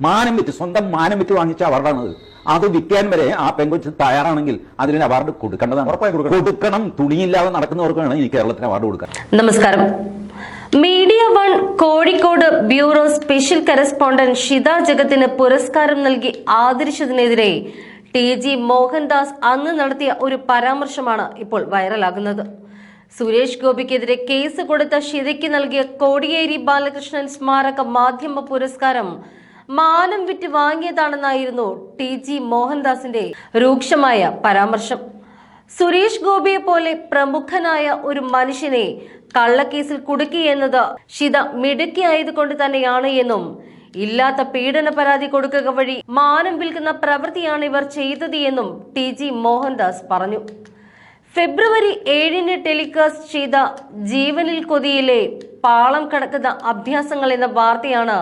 മാനം വിറ്റ് സ്വന്തം മാനം വിറ്റ് വാങ്ങിച്ച അവാർഡാണത്. അത് വിൽക്കാൻ വരെ ആ പെങ്കൊച്ച് തയ്യാറാണെങ്കിൽ അതിന് അവാർഡ് കൊടുക്കേണ്ടതാണ്. ഉറപ്പായി കൊടുക്കണം. കൊടുക്കണം. തുണിയില്ലാതെ നടക്കുന്നവർക്കാണ് ഈ കേരളത്തിന് അവാർഡ് കൊടുക്കാൻ. നമസ്കാരം. Media one Kozhikode bureau special correspondent Shitha ജഗത്തിന് പുരസ്കാരം നൽകി ആദരിച്ചതിനെതിരെ ടി ജി മോഹൻദാസ് അന്ന് നടത്തിയ ഒരു പരാമർശമാണ് ഇപ്പോൾ വൈറലാകുന്നത്. സുരേഷ് ഗോപിക്കെതിരെ കേസ് കൊടുത്ത ഷിതയ്ക്ക് നൽകിയ കോടിയേരി ബാലകൃഷ്ണൻ സ്മാരക മാധ്യമ പുരസ്കാരം മാനം വിറ്റ് വാങ്ങിയതാണെന്നായിരുന്നു ടി ജി മോഹൻദാസിന്റെ രൂക്ഷമായ പരാമർശം. സുരേഷ് ഗോപിയെ പോലെ പ്രമുഖനായ ഒരു മനുഷ്യനെ കള്ളക്കേസിൽ കുടുക്കി എന്നത് ഷിത മിടുക്കിയായതുകൊണ്ട് തന്നെയാണ് എന്നും ഇല്ലാത്ത പീഡന പരാതി കൊടുക്കുക വഴി മാനം വിൽക്കുന്ന പ്രവൃത്തിയാണ് ഇവർ ചെയ്തത് എന്നും ടി ജി മോഹൻദാസ് പറഞ്ഞു. ഫെബ്രുവരി ഏഴിന് ടെലികാസ്റ്റ് ചെയ്ത ജീവനിൽ കൊതിയിലെ പാളം കടക്കുന്ന അഭ്യാസങ്ങൾ എന്ന വാർത്തയാണ്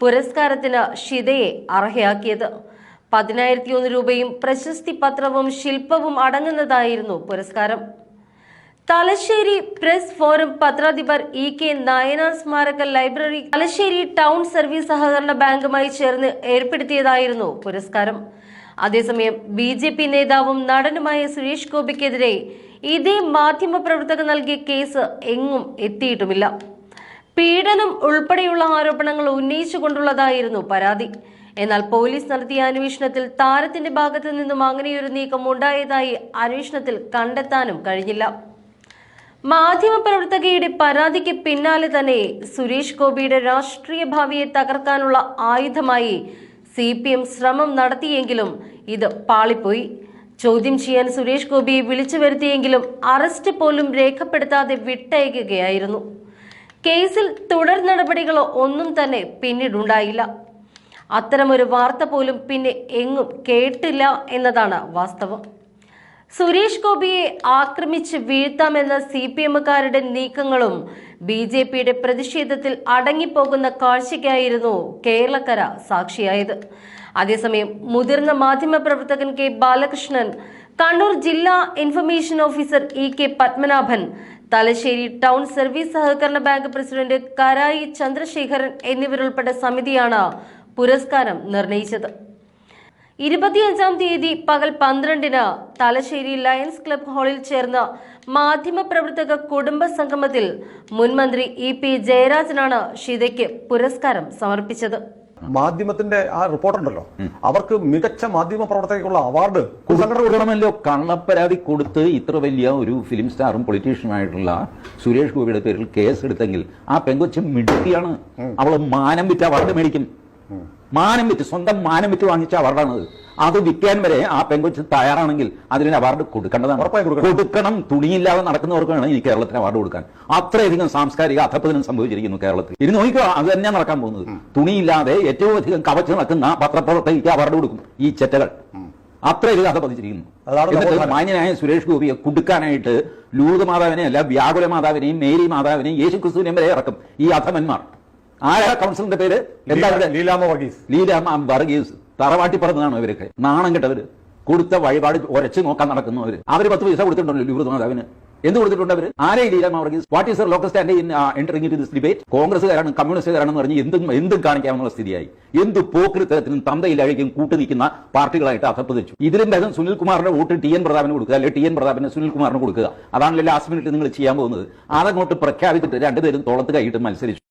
പുരസ്കാരത്തിന് ഷിതയെ അർഹയാക്കിയത്. പതിനായിരത്തി ഒന്ന് രൂപയും പ്രശസ്തി പത്രവും ശില്പവും അടങ്ങുന്നതായിരുന്നു പുരസ്കാരം. തലശ്ശേരി പ്രസ് ഫോറം പത്രാധിപർ ഇ കെ നയന സ്മാരക ലൈബ്രറി തലശ്ശേരി ടൗൺ സർവീസ് സഹകരണ ബാങ്കുമായി ചേർന്ന് ഏർപ്പെടുത്തിയതായിരുന്നു പുരസ്കാരം. അതേസമയം ബി ജെ പി നേതാവും നടനുമായ സുരേഷ് ഗോപിക്കെതിരെ ഇതേ മാധ്യമപ്രവർത്തകർ നൽകിയ കേസ് എങ്ങും എത്തിയിട്ടുമില്ല. പീഡനം ഉൾപ്പെടെയുള്ള ആരോപണങ്ങൾ ഉന്നയിച്ചുകൊണ്ടുള്ളതായിരുന്നു പരാതി. എന്നാൽ പോലീസ് നടത്തിയ അന്വേഷണത്തിൽ താരത്തിന്റെ ഭാഗത്തു നിന്നും അങ്ങനെയൊരു നീക്കം ഉണ്ടായതായി അന്വേഷണത്തിൽ കണ്ടെത്താനും കഴിഞ്ഞില്ല. മാധ്യമപ്രവർത്തകയുടെ പരാതിക്ക് പിന്നാലെ തന്നെ സുരേഷ് ഗോപിയുടെ രാഷ്ട്രീയ ഭാവിയെ തകർക്കാനുള്ള ആയുധമായി സി പി എം ശ്രമം നടത്തിയെങ്കിലും ഇത് പാളിപ്പോയി. ചോദ്യം ചെയ്യാൻ സുരേഷ് ഗോപിയെ വിളിച്ചു വരുത്തിയെങ്കിലും അറസ്റ്റ് പോലും രേഖപ്പെടുത്താതെ വിട്ടയക്കുകയായിരുന്നു. കേസിൽ തുടർ നടപടികളോ ഒന്നും തന്നെ പിന്നീടുണ്ടായില്ല. അത്തരമൊരു വാർത്ത പോലും പിന്നെ എങ്ങും കേട്ടില്ല എന്നതാണ് വാസ്തവം. സുരേഷ് ഗോപിയെ ആക്രമിച്ച് വീഴ്ത്താമെന്ന സി പി എമ്മുകാരുടെ നീക്കങ്ങളും ബി ജെ പിയുടെ പ്രതിഷേധത്തിൽ അടങ്ങിപ്പോകുന്ന കാഴ്ചയ്ക്കായിരുന്നു കേരളക്കര സാക്ഷിയായത്. അതേസമയം മുതിർന്ന മാധ്യമപ്രവർത്തകൻ കെ ബാലകൃഷ്ണൻ കണ്ണൂർ ജില്ലാ information officer E K Padmanabhan Thalassery town service സഹകരണ ബാങ്ക് പ്രസിഡന്റ് കരായി ചന്ദ്രശേഖരൻ എന്നിവരുൾപ്പെട്ട സമിതിയാണ് പുരസ്കാരം നിർണയിച്ചത്. ഇരുപത്തിയഞ്ചാം തീയതി പകൽ പന്ത്രണ്ടിന് തലശ്ശേരി ലയൺസ് ക്ലബ് ഹാളിൽ ചേർന്ന മാധ്യമപ്രവർത്തക കുടുംബ സംഗമത്തിൽ മുൻമന്ത്രി ഇ പി ജയരാജനാണ് ഷിതയ്ക്ക് പുരസ്കാരം സമർപ്പിച്ചത്. മാധ്യമത്തിന്റെ ആ റിപ്പോർട്ടർ ഉണ്ടല്ലോ അവർക്ക് മികച്ച മാധ്യമ പ്രവർത്തകർക്കുള്ള അവാർഡ് കൊടുക്കണമല്ലോ. കള്ളപ്പരാതി കൊടുത്ത് ഇത്ര വലിയ ഒരു ഫിലിം സ്റ്റാറും പൊളിറ്റീഷ്യനുമായിട്ടുള്ള സുരേഷ് ഗോപിയുടെ പേരിൽ കേസ് എടുത്തെങ്കിൽ ആ പെങ്കൊച്ച മിടുക്കിയാണ്. അവൾ മാനം വിറ്റ് അവാർഡ് മേടിക്കും. മാനം വിറ്റ് സ്വന്തം മാനം വിറ്റ് വാങ്ങിച്ച അവാർഡാണത്. അത് വിൽക്കാൻ വരെ ആ പെങ്കൊച്ച് തയ്യാറാണെങ്കിൽ അതിന് അവാർഡ് കൊടുക്കേണ്ടതാണ്. ഉറപ്പായി കൊടുക്കണം. തുണിയില്ലാതെ നടക്കുന്നവർക്കാണ് ഈ കേരളത്തിന് അവാർഡ് കൊടുക്കാൻ. അത്രയധികം സാംസ്കാരിക അധപ്പതനം സംഭവിച്ചിരിക്കുന്നു കേരളത്തിൽ. ഇത് നോക്കുക അത് തന്നെയാണ് നടക്കാൻ പോകുന്നത്. തുണിയില്ലാതെ ഏറ്റവും അധികം കവച്ച് നടക്കുന്ന പത്രപ്രവർത്തകർക്ക് അവാർഡ് കൊടുക്കും ഈ ചെറ്റകൾ. അത്രയധികം അധപ്പതിച്ചിരിക്കുന്നു. എന്നിട്ട് മാന്യനായ സുരേഷ് ഗോപിയെ കുടുക്കാനായിട്ട് ലൂത് മാതാവിനെ അല്ല വ്യാകുല മാതാവിനെയും മേരി മാതാവിനെയും യേശു ക്രിസ്തുവിനെയും വരെ ഇറക്കും ഈ അധമന്മാർ. ആരാ കൗൺസിലിന്റെ പേര്? എന്താ ലീലാമ വർഗീസ്. ലീലാമ വർഗീസ്. തറവാട്ടി പറഞ്ഞതാണ് ഇവരൊക്കെ? നാണം കെട്ടവര്. കൊടുത്ത വഴിപാട് ഒരച്ച് നോക്കാൻ നടക്കുന്നവര് അവർ. പത്ത് പൈസ കൊടുത്തിട്ടുണ്ടല്ലോ ലൂത് മാതാവിന് എന്ത് കൊടുത്തിട്ടുണ്ട് അവർ local stand in entering to this debate കോൺഗ്രസ്സുകാരാണ് കമ്മ്യൂണിസ്റ്റുകാരാണെന്ന് പറഞ്ഞ് എന്തും എന്തും കാണിക്കാവുന്ന സ്ഥിതിയായി. എന്ത് പോക്കൃത്തരത്തിനും തന്തയിലഴിക്കും കൂട്ടു നിൽക്കുന്ന പാർട്ടികളായിട്ട് അധപ്പതിച്ചു ഇതിലും ഭേദം സുനിൽകുമാറിന്റെ വോട്ട് ടി എൻ പ്രതാപിന് കൊടുക്കുക അല്ലെങ്കിൽ ടി എൻ പ്രതാപന് സുനിൽകുമാറിന് കൊടുക്കുക. അതാണല്ലോ ലാസ്റ്റ് മിനിറ്റ് നിങ്ങൾ ചെയ്യാൻ പോകുന്നത്. അതങ്ങോട്ട് പ്രഖ്യാപിച്ചിട്ട് രണ്ടുപേരും തോളത്ത് കൈയിട്ട് മത്സരിച്ചു.